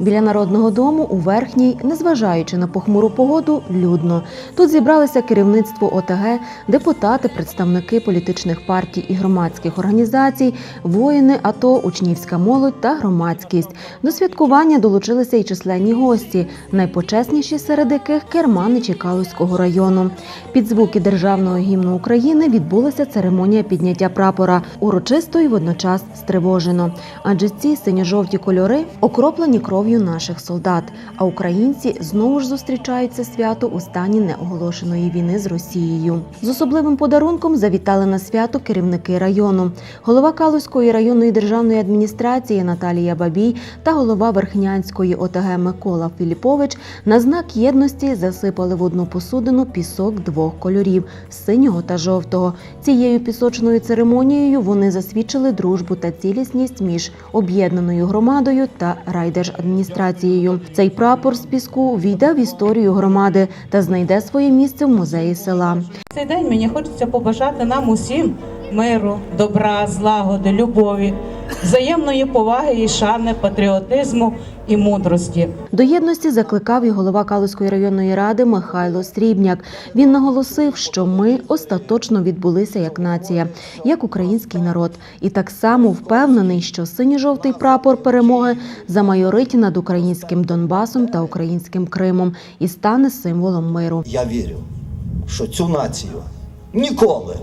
Біля народного дому у верхній, незважаючи на похмуру погоду, людно. Тут зібралися керівництво ОТГ, депутати, представники політичних партій і громадських організацій, воїни, АТО, учнівська молодь та громадськість. До святкування долучилися і численні гості, найпочесніші серед яких керманичі Калузького району. Під звуки державного гімну України відбулася церемонія підняття прапора. Урочисто і водночас стривожено. Адже ці синьо-жовті кольори окроплені кров'ю наших солдат. А українці знову ж зустрічають це свято у стані неоголошеної війни з Росією. З особливим подарунком завітали на свято керівники району. Голова Калузької районної державної адміністрації Наталія Бабій та голова Верхнянської ОТГ Микола Філіпович на знак єдності засипали в одну посудину пісок двох кольорів синього та жовтого. Цією пісочною церемонією вони засвідчили дружбу та цілісність між об'єднаною громадою та райдержадміністрацією. Цей прапор з піску війде в історію громади та знайде своє місце в музеї села. Цей день мені хочеться побажати нам усім миру, добра, злагоди, любові, взаємної поваги і шани, патріотизму і мудрості. До єдності закликав і голова Калузької районної ради Михайло Срібняк. Він наголосив, що ми остаточно відбулися як нація, як український народ, і так само впевнений, що синьо-жовтий прапор перемоги замайорить над українським Донбасом та українським Кримом і стане символом миру. Я вірю, що цю націю ніколи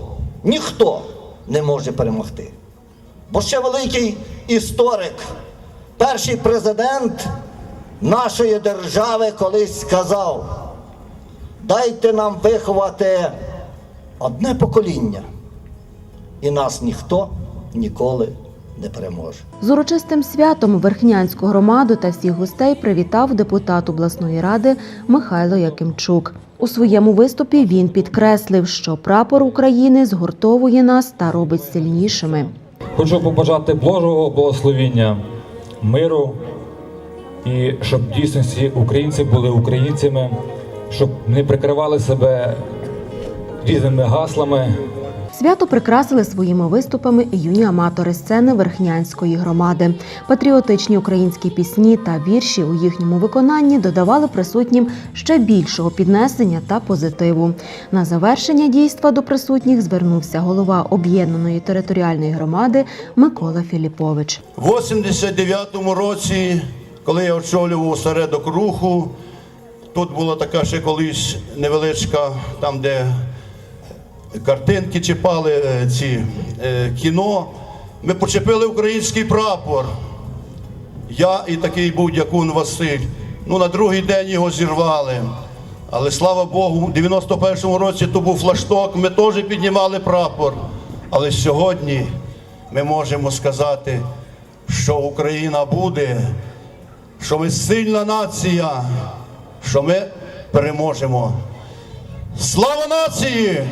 ніхто не може перемогти. Бо ще великий історик, перший президент нашої держави колись сказав: дайте нам виховати одне покоління, і нас ніхто ніколи не переможе. З урочистим святом Верхнянську громаду та всіх гостей привітав депутат обласної ради Михайло Якимчук. У своєму виступі він підкреслив, що прапор України згуртовує нас та робить сильнішими. Хочу побажати Божого благословіння, миру і щоб дійсно дійсності українці були українцями, щоб не прикривали себе різними гаслами. Свято прикрасили своїми виступами і юні аматори сцени Верхнянської громади. Патріотичні українські пісні та вірші у їхньому виконанні додавали присутнім ще більшого піднесення та позитиву. На завершення дійства до присутніх звернувся голова об'єднаної територіальної громади Микола Філіпович. В 89-му році, коли я очолював осередок руху, тут була така ще колись невеличка, там, де картинки чіпали е, ці е, кіно. Ми почепили український прапор. Я і такий був дякун Василь. Ну, на другий день його зірвали. Але слава Богу, в 91-му році то був флашток, ми теж піднімали прапор. Але сьогодні ми можемо сказати, що Україна буде, що ми сильна нація, що ми переможемо. Слава нації!